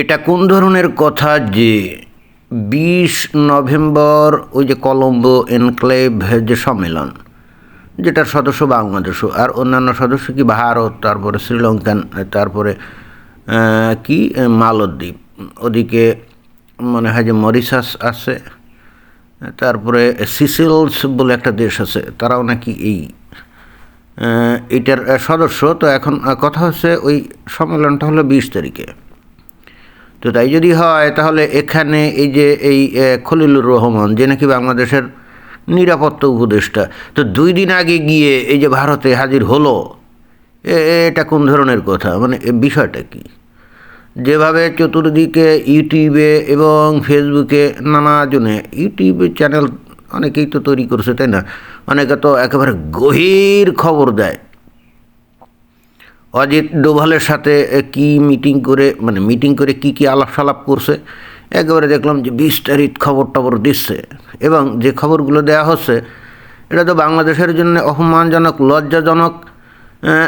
এটা কোন ধরনের কথা যে বিশ নভেম্বর ওই যে কলম্বো এনক্লেভ যে সম্মেলন, যেটার সদস্য বাংলাদেশও, আর অন্যান্য সদস্য কি ভারত, তারপরে শ্রীলঙ্কান, তারপরে কি, মালদ্বীপ, ওদিকে মনে হয় যে মরিশাস আছে, তারপরে সিসিলস বলে একটা দেশ আছে, তারাও নাকি এই এটার সদস্য। তো এখন কথা হচ্ছে ওই সম্মেলনটা হলো বিশ তারিখে। তো তাই যদি হয়, তাহলে এখানে এই যে এই খলিলুর রহমান, যে নাকি বাংলাদেশের নিরাপত্তা উপদেষ্টা, তো দুই দিন আগে গিয়ে এই যে ভারতে হাজির হলো এটা কোন ধরনের কথা? মানে বিষয়টা কি? যেভাবে চতুর্দিকে ইউটিউবে এবং ফেসবুকে নানা জনে ইউটিউবে চ্যানেল অনেকেই তো তৈরি করছে, তাই না? অনেকে তো একেবারে গভীর খবর দেয়। অজিত ডোভালের সাথে কি মিটিং করে মানে মিটিং করে কি কি আলাপ সালাপ করছে একেবারে দেখলাম যে বিস্তারিত খবর টবর দিচ্ছে। এবং যে খবরগুলো দেওয়া হচ্ছে এটা তো বাংলাদেশের জন্য অপমানজনক লজ্জাজনক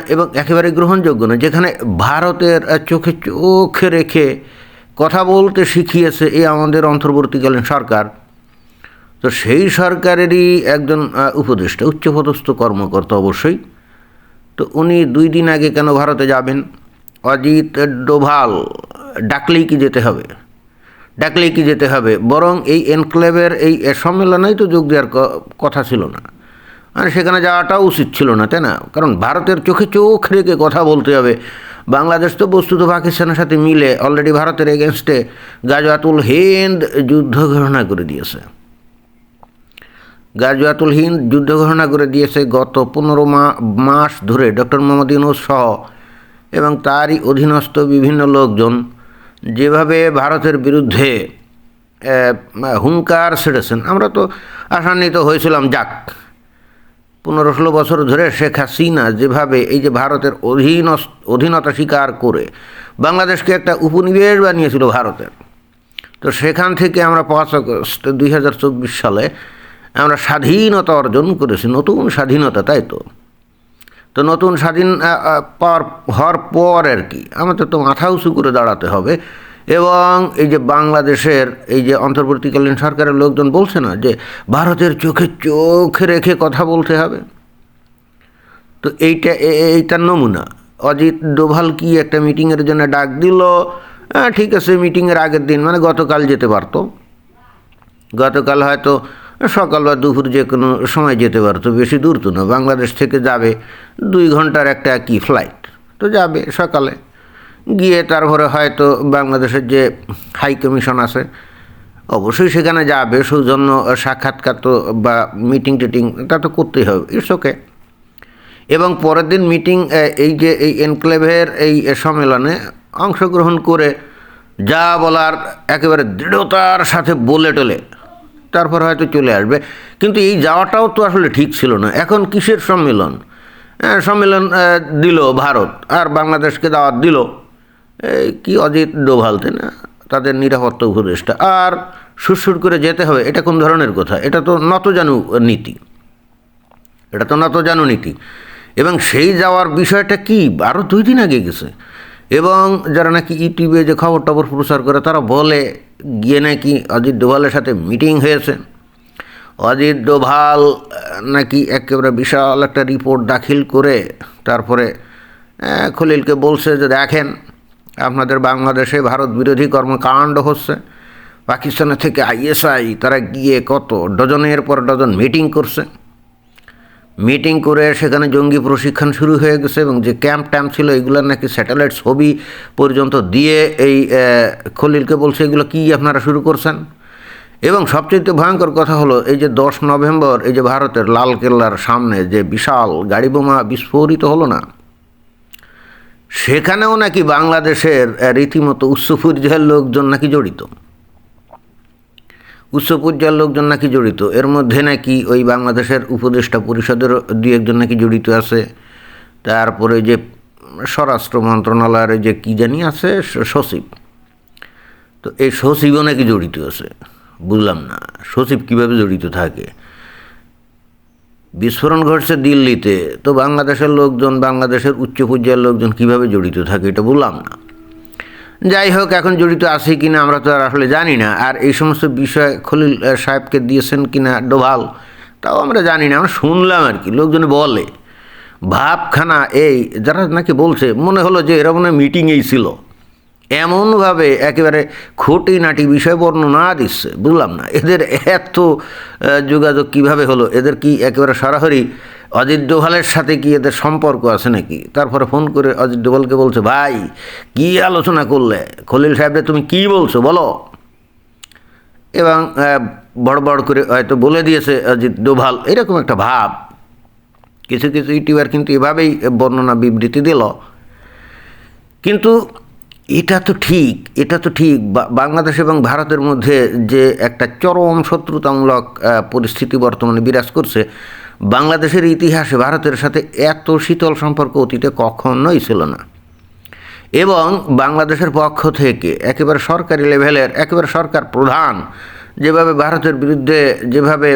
এবং একেবারে গ্রহণযোগ্য না যেখানে ভারতের আহ, চোখে রেখে কথা বলতে শিখিয়েছে এই আমাদের অন্তর্বর্তীকালীন সরকার। তো সেই সরকারেরই একজন উপদেষ্টা উচ্চপদস্থ কর্মকর্তা অবশ্যই। তো উনি দুই দিন আগে কেন ভারতে যাবেন? অজিত ডোভাল, ডাকলেই কি যেতে হবে? ডাকলেই কি যেতে হবে? বরং এই এনক্লেভের এই সম্মেলনেই তো যোগ দেওয়ার কথা ছিল না। আর সেখানে যাওয়াটাও উচিত ছিল না, তাই না? কারণ ভারতের চোখে চোখ রেখে কথা বলতে হবে। বাংলাদেশ তো বস্তুত পাকিস্তানের সাথে মিলে অলরেডি ভারতের এগেনস্টে গাজওয়াতুল হিন্দ যুদ্ধ ঘোষণা করে দিয়েছে। গাজওয়াতুল হিন্দ যুদ্ধ ঘোষণা করে দিয়েছে গত পনেরো মাস ধরে ডক্টর মোহাম্মদ ইউনুস সহ এবং তারই অধীনস্থ বিভিন্ন লোকজন যেভাবে ভারতের বিরুদ্ধে হুঙ্কার ছেড়েছেন। আমরা তো আশান্বিত হয়েছিলাম, যাক। পনেরো ষোলো বছর ধরে শেখ হাসিনা যেভাবে এই যে ভারতের অধীন অধীনতা স্বীকার করে বাংলাদেশকে একটা উপনিবেশ বানিয়েছিল ভারতের, তো সেখান থেকে আমরা পাঁচ আগস্ট দুই সালে আমরা স্বাধীনতা অর্জন করেছি নতুন স্বাধীনতা তাই তো? তো নতুন স্বাধীন পাওয়ার হওয়ার পর আর কি আমাদের তো মাথা উঁচু করে দাঁড়াতে হবে। এবং এই যে বাংলাদেশের এই যে অন্তর্বর্তীকালীন সরকারের লোকজন বলছে না যে ভারতের চোখে চোখ রেখে কথা বলতে হবে? তো এইটা এইটার নমুনা। অজিত ডোভাল কি একটা মিটিংয়ের জন্য ডাক দিল? হ্যাঁ, ঠিক আছে মিটিংয়ের আগের দিন মানে গতকাল যেতে পারতো। গতকাল হয়তো সকাল বা দুপুর যে কোনো সময় যেতে পারতো, বেশি দূর তো না। বাংলাদেশ থেকে যাবে দুই ঘণ্টার একটা কি ফ্লাইট তো যাবে সকালে। গিয়ে তারপরে হয়তো বাংলাদেশের যে হাই কমিশন আছে, অবশ্যই সেখানে যাবে। সৌজন্য সাক্ষাৎকার তো বা মিটিং টিটিং, তা তো করতেই হবে। ইটস ওকে এবং পরের দিন মিটিং এই যে এই এনক্লেভের এই সম্মেলনে অংশগ্রহণ করে যা বলার একেবারে দৃঢ়তার সাথে বলে টলে তারপর হয়তো চলে আসবে। কিন্তু এই যাওয়াটাও তো আসলে ঠিক ছিল না। এখন কিসের সম্মেলন? হ্যাঁ, সম্মেলন দিল ভারত আর বাংলাদেশকে দাওয়াত দিল। কি অজিত ডোভাল তাই না? তাদের নিরাপত্তা উপদেষ্টা। আর সুরসুর করে যেতে হবে এটা কোন ধরনের কথা? এটা তো নতজানু নীতি। এটা তো নত জানো নীতি। এবং সেই যাওয়ার বিষয়টা কি? আরও দুই দিন আগে গেছে। এবং যারা নাকি ইউটিউবে যে খবর টবর প্রচার করে তারা বলে গিয়ে নাকি অজিত ডোভালের সাথে মিটিং হয়েছে। অজিত ডোভাল নাকি একেবারে বিশাল একটা রিপোর্ট দাখিল করে তারপরে খলিলকে বলছে যে দেখেন, আপনাদের বাংলাদেশে ভারত বিরোধী কর্মকাণ্ড হচ্ছে। পাকিস্তানের থেকে আইএসআই, তারা গিয়ে কত ডজনের পর ডজন মিটিং করছে। মিটিং করে সেখানে জঙ্গি প্রশিক্ষণ শুরু হয়ে গেছে এবং যে ক্যাম্প ট্যাম্প ছিল এগুলোর নাকি স্যাটেলাইট ছবি পর্যন্ত দিয়ে এই খলিলকে বলছে, এগুলো কী আপনারা শুরু করছেন? এবং সবচেয়ে ভয়ঙ্কর কথা হলো, এই যে দশ নভেম্বর, এই যে ভারতের লাল কেল্লার সামনে যে বিশাল গাড়ি বোমা বিস্ফোরিত হলো না, সেখানেও নাকি বাংলাদেশের রীতিমতো উচ্চ পর্যায়ের লোকজন নাকি জড়িত। উচ্চ পর্যায়ের লোকজন নাকি জড়িত? এর মধ্যে নাকি ওই বাংলাদেশের উপদেষ্টা পরিষদের দুই একজন নাকি জড়িত আছে? তারপরে যে স্বরাষ্ট্র মন্ত্রণালয়ের যে কী জানি আছে সচিব। তো এই সচিবও নাকি জড়িত আছে? বুঝলাম না। সচিব কীভাবে জড়িত থাকে? বিস্ফোরণ ঘটছে দিল্লিতে। তো বাংলাদেশের লোকজন, বাংলাদেশের উচ্চ পর্যায়ের লোকজন কীভাবে জড়িত থাকে? এটা বললাম না। যাই হোক এখন জড়িত আছে কি না আমরা তো আর আসলে জানি না। আর এই সমস্ত বিষয় খলিল সাহেবকে দিয়েছেন কি না ডোভাল, তাও আমরা জানি না। আমরা শুনলাম আর কি, লোকজন বলে। ভাবখানা এই, যারা নাকি বলছে, মনে হলো যে এরা মনে মিটিংয়েই ছিল। এমনভাবে একেবারে খুঁটিনাটি বিষয় বর্ণনা দিচ্ছে, বুঝলাম না। এদের এত যোগাযোগ কীভাবে হলো? এদের কি একেবারে সরাসরি অজিত ডোভালের সাথে কি এদের সম্পর্ক আছে নাকি? তারপরে ফোন করে অজিত ডোভালকে বলছে, ভাই, কি আলোচনা করলে? খলিল সাহেবরে তুমি কি বলছো, বলো? এবং বড় বড় করে হয়তো বলে দিয়েছে অজিত ডোভাল এরকম একটা ভাব। কিছু কিছু ইউটিউবার কিন্তু এভাবেই বর্ণনা বিবৃতি দিল। কিন্তু এটা তো ঠিক, এটা তো ঠিক। বাংলাদেশ এবং ভারতের মধ্যে যে একটা চরম শত্রুতামূলক পরিস্থিতি বর্তমানে বিরাজ করছে বাংলাদেশের ইতিহাসে ভারতের সাথে এত শীতল সম্পর্ক অতীতে কখনোই ছিল না। এবং বাংলাদেশের পক্ষ থেকে একেবারে সরকারি লেভেলের, একেবারে সরকার প্রধান, যেভাবে ভারতের বিরুদ্ধে যেভাবে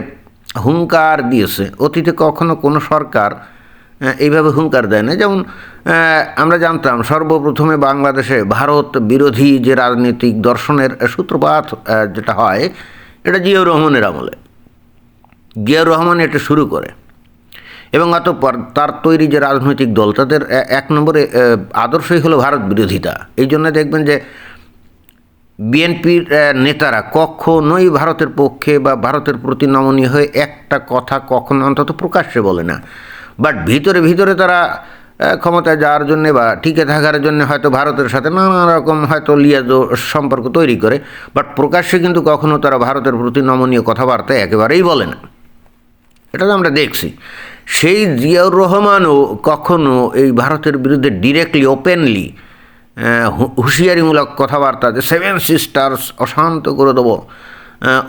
হুঙ্কার দিয়েছে, অতীতে কখনো কোনো সরকার এইভাবে হুঙ্কার দেয় না যেমন আমরা জানতাম সর্বপ্রথমে বাংলাদেশে ভারত বিরোধী যে রাজনৈতিক দর্শনের সূত্রপাত যেটা হয়, এটা জিয়াউর রহমানের আমলে। জিয়াউর রহমান এটা শুরু করে। এবং অতঃপর তার তৈরি যে রাজনৈতিক দল, তাদের এক নম্বরে আদর্শই হলো ভারত বিরোধিতা। এই জন্য দেখবেন যে বিএনপির নেতারা কখনোই ভারতের পক্ষে বা ভারতের প্রতি নমনীয় হয়ে একটা কথা কখনো অন্তত প্রকাশ্যে বলে না। বাট ভিতরে ভিতরে তারা ক্ষমতায় যাওয়ার জন্যে বা টিকে থাকার জন্য হয়তো ভারতের সাথে নানা রকম হয়তো লিয়াজ সম্পর্ক তৈরি করে, বাট প্রকাশ্যে কিন্তু কখনো তারা ভারতের প্রতি নমনীয় কথাবার্তা একেবারেই বলে না। এটা তো আমরা দেখছি। সেই জিয়াউর রহমানও কখনো এই ভারতের বিরুদ্ধে ডিরেক্টলি ওপেনলি হুঁশিয়ারিমূলক কথাবার্তা যে সেভেন সিস্টার্স অশান্ত করে দেবো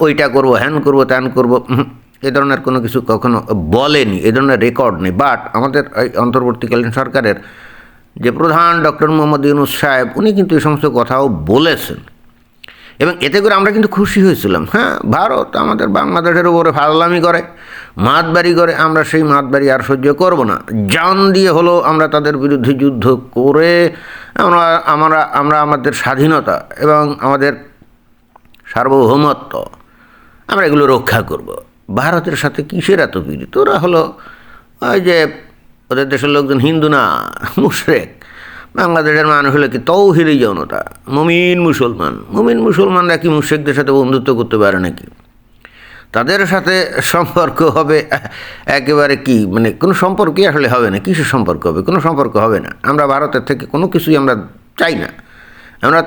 ওইটা করব হ্যান করব ত্যান করব এ ধরনের কোনো কিছু কখনো বলেনি, এ ধরনের রেকর্ড নেই। বাট আমাদের এই অন্তর্বর্তীকালীন সরকারের যে প্রধান ডক্টর মোহাম্মদ ইউনুস সাহেব, উনি কিন্তু এই সমস্ত কথাও বলেছেন। এবং এতে করে আমরা কিন্তু খুশি হয়েছিলাম। হ্যাঁ ভারত আমাদের বাংলাদেশের উপরে ফাজলামি করে, মাতবাড়ি করে, আমরা সেই মাতবাড়ি আর সহ্য করব না। জান দিয়ে হলো আমরা তাদের বিরুদ্ধে যুদ্ধ করে আমরা আমরা আমরা আমাদের স্বাধীনতা এবং আমাদের সার্বভৌমত্ব আমরা এগুলো রক্ষা করব। ভারতের সাথে কিসের এত পীড়িত? ওরা হলো ওই যে ওদের দেশের লোকজন হিন্দু না, মুশরেক। বাংলাদেশের মানুষ হলে কি তৌহিরি জনতা, মুমিন মুসলমান। মুমিন মুসলমানরা কি মুশেকদের সাথে বন্ধুত্ব করতে পারে নাকি? তাদের সাথে সম্পর্ক হবে একেবারে কি? মানে কোনো সম্পর্কই আসলে হবে না। কিসের সম্পর্ক হবে? কোনো সম্পর্ক হবে না। আমরা ভারতের থেকে কোনো কিছুই আমরা চাই না। আমরা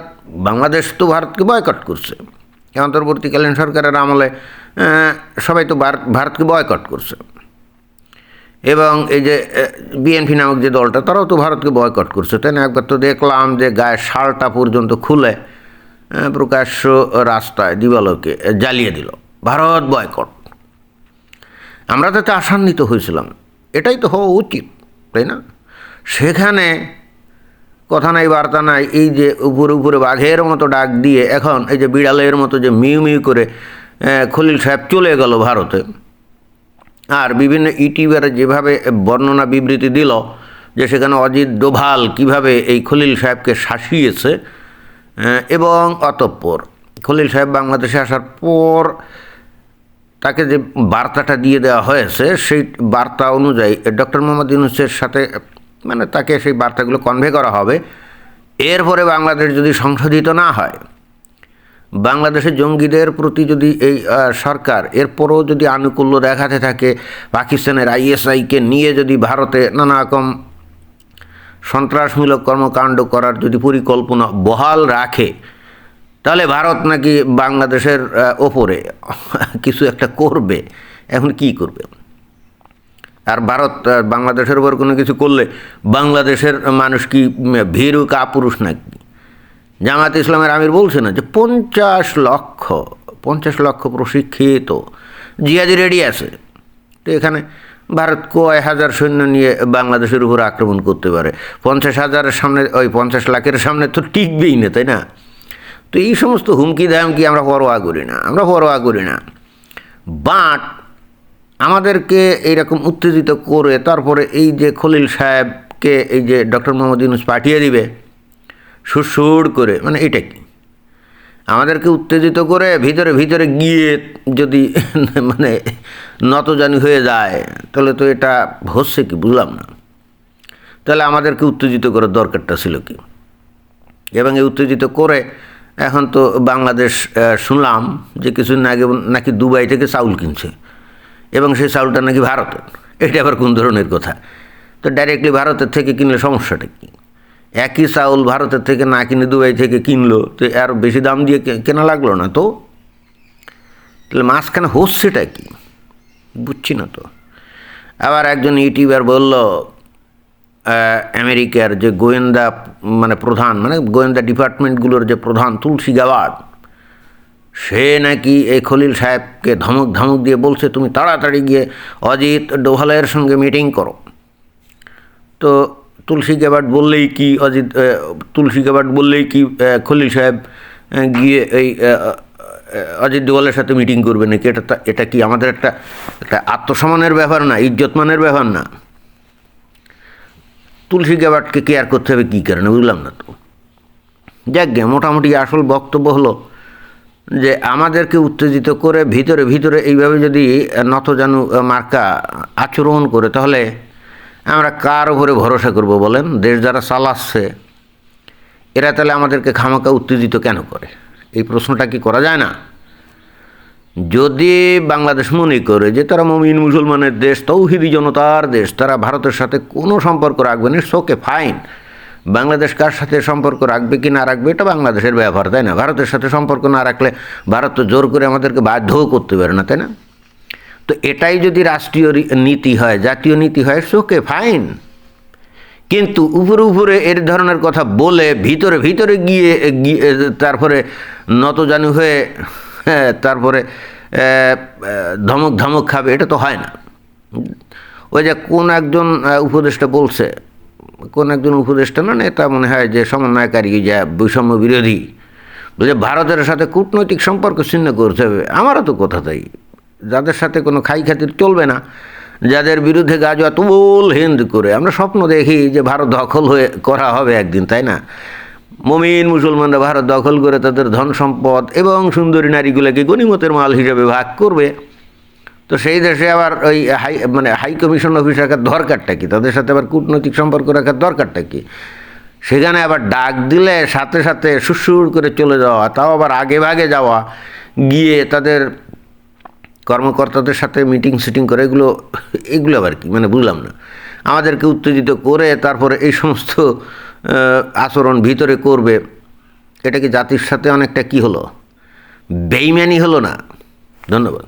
বাংলাদেশ তো ভারতকে বয়কট করছে। অন্তর্বর্তীকালীন সরকারের আমলে সবাই তো ভারত ভারতকে বয়কট করছে। এবং এই যে বিএনপি নামক যে দলটা, তারাও তো ভারতকে বয়কট করছে, তাই না? একবার তো দেখলাম যে গায়ে শালটা পর্যন্ত খুলে প্রকাশ্য রাস্তায় দিবালোকে জ্বালিয়ে দিল। ভারত বয়কট আমরা তাতে আশান্বিত হয়েছিলাম। এটাই তো হওয়া উচিত, তাই না? সেখানে কথা নাই, বার্তা নাই, এই যে উপরে উপরে বাঘের মতো ডাক দিয়ে এখন এই যে বিড়ালের মতো যে মিউ মিউ করে খলিল সাহেব চলে গেল ভারতে। আর বিভিন্ন ইউটিউবারে যেভাবে বর্ণনা বিবৃতি দিল যে সেখানে অজিত ডোভাল কীভাবে এই খলিল সাহেবকে শাসিয়েছে এবং অতঃপর খলিল সাহেব বাংলাদেশে আসার পর তাকে যে বার্তাটা দিয়ে দেওয়া হয়েছে, সেই বার্তা অনুযায়ী ডক্টর মোহাম্মদ ইউনুসের সাথে মানে তাকে সেই বার্তাগুলো কনভে করা হবে। এরপরে বাংলাদেশ যদি সংশোধিত না হয় বাংলাদেশের জঙ্গিদের প্রতি যদি এই সরকার, এরপরও যদি আনুকূল্য দেখাতে থাকে, পাকিস্তানের আইএসআইকে নিয়ে যদি ভারতে নানা রকম সন্ত্রাসমূলক কর্মকাণ্ড করার যদি পরিকল্পনা বহাল রাখে, তাহলে ভারত নাকি বাংলাদেশের ওপরে কিছু একটা করবে। এখন কি করবে? আর ভারত বাংলাদেশের উপর কোনো কিছু করলে বাংলাদেশের মানুষ কি ভীরু কাপুরুষ নাকি? জামাত ইসলামের আমির বলছে না যে পঞ্চাশ লক্ষ পঞ্চাশ লক্ষ প্রশিক্ষিত জিহাদি রেডি আছে। তো এখানে ভারত কয় হাজার সৈন্য নিয়ে বাংলাদেশের উপর আক্রমণ করতে পারে? পঞ্চাশ হাজারের সামনে, ওই পঞ্চাশ লাখের সামনে তো টিকবেই না, তাই না? তো এই সমস্ত হুমকি দামকি আমরা পরোয়া করি না, আমরা পরোয়া করি না। বাট আমাদেরকে এইরকম উত্তেজিত করে তারপরে এই যে খলিল সাহেবকে, এই যে ডক্টর মোহাম্মদ ইউনুস পাঠিয়ে দিবে সুরসুর করে মানে এটা কি? আমাদেরকে উত্তেজিত করে ভিতরে ভিতরে গিয়ে যদি মানে নতজানি হয়ে যায়, তাহলে তো এটা হচ্ছে কি বুঝলাম না। তাহলে আমাদেরকে উত্তেজিত করার দরকারটা ছিল কি? এবং এই উত্তেজিত করে এখন তো বাংলাদেশ শুনলাম যে কিছুদিন আগে নাকি দুবাই থেকে চাউল কিনছে, এবং সেই চাউলটা নাকি ভারতের। এটা আবার কোন ধরনের কথা? তো ডাইরেক্টলি ভারতের থেকে কিনলে সমস্যাটা কী? একই চাউল ভারতের থেকে না কিনে দুবাই থেকে কিনলো, তো আর বেশি দাম দিয়ে কেনা লাগল না তো? তাহলে মাঝখানে হচ্ছেটা কি? বুঝছি না তো। আবার একজন ইউটিউবার বলল আমেরিকার যে গোয়েন্দা মানে প্রধান মানে গোয়েন্দা ডিপার্টমেন্টগুলোর যে প্রধান তুলসী গাওয়ার্ড সে নাকি এই খলিল সাহেবকে ধমক ধমক দিয়ে বলছে, তুমি তাড়াতাড়ি গিয়ে অজিত ডোভালের সঙ্গে মিটিং করো। তো তুলসী গ্যাবার্ড বললেই কি অজিত তুলসী গ্যাবার্ড বললেই কি খলিল সাহেব গিয়ে এই অজিত দেওয়ালের সাথে মিটিং করবে নাকি? এটা এটা কি আমাদের একটা একটা আত্মসম্মানের ব্যাপার না, ইজ্জতমানের ব্যাপার না? তুলসী গ্যাবার্ডকে কেয়ার করতে হবে কী কারণে, বুঝলাম না তো। যাক গে, মোটামুটি আসল বক্তব্য হলো যে আমাদেরকে উত্তেজিত করে ভিতরে ভিতরে এইভাবে যদি নতজানু মার্কা আচরণ করে, তাহলে আমরা কার উপরে ভরসা করব বলেন? দেশ যারা চালাচ্ছে, এরা তাহলে আমাদেরকে খামাকা উত্তেজিত কেন করে? এই প্রশ্নটা কি করা যায় না? যদি বাংলাদেশ মনে করে যে তারা মমিন মুসলমানের দেশ, তৌহিদি জনতার দেশ, তারা ভারতের সাথে কোনো সম্পর্ক রাখবে না শোকে ফাইন বাংলাদেশ কার সাথে সম্পর্ক রাখবে কি না রাখবে, এটা বাংলাদেশের ব্যাপার, তাই না? ভারতের সাথে সম্পর্ক না রাখলে ভারত তো জোর করে আমাদেরকে বাধ্যও করতে পারে না, তাই না? তো এটাই যদি রাষ্ট্রীয় নীতি হয় জাতীয় নীতি হয় শোকে ফাইন কিন্তু উপরে উপরে এর ধরনের কথা বলে ভিতরে ভিতরে গিয়ে তারপরে নতজানু হয়ে হ্যাঁ, তারপরে ধমক ধমক খাবে এটা তো হয় না। ওই যে কোন একজন উপদেষ্টা বলছে কোন একজন উপদেষ্টা না নেতা মনে হয় যে সমন্বয়কারী যে বৈষম্য বিরোধী বলছে ভারতের সাথে কূটনৈতিক সম্পর্ক ছিন্ন করতে হবে আমারও তো কথা তাই। যাদের সাথে কোনো খাই খাতির চলবে না, যাদের বিরুদ্ধে গাজোয়া তুমুল হিন্দ করে, আমরা স্বপ্ন দেখি যে ভারত দখল হয়ে করা হবে একদিন, তাই না? মমিন মুসলমানরা ভারত দখল করে তাদের ধন সম্পদ এবং সুন্দরী নারীগুলোকে গণিমতের মাল হিসেবে ভাগ করবে। তো সেই দেশে আবার ওই হাই মানে হাই কমিশন অফিস রাখার দরকারটা কি? তাদের সাথে আবার কূটনৈতিক সম্পর্ক রাখার দরকারটা কি? সেখানে আবার ডাক দিলে সাথে সাথে সুসুর করে চলে যাওয়া, তাও আবার আগে ভাগে যাওয়া, গিয়ে তাদের কর্মকর্তাদের সাথে মিটিং, সিটিং করে এগুলো এগুলো আবার কি? মানে বুঝলাম না। আমাদেরকে উত্তেজিত করে তারপরে এই সমস্ত আচরণ ভিতরে করবে, এটা কি জাতির সাথে অনেকটা কি হলো? বেইমানি হলো না। ধন্যবাদ।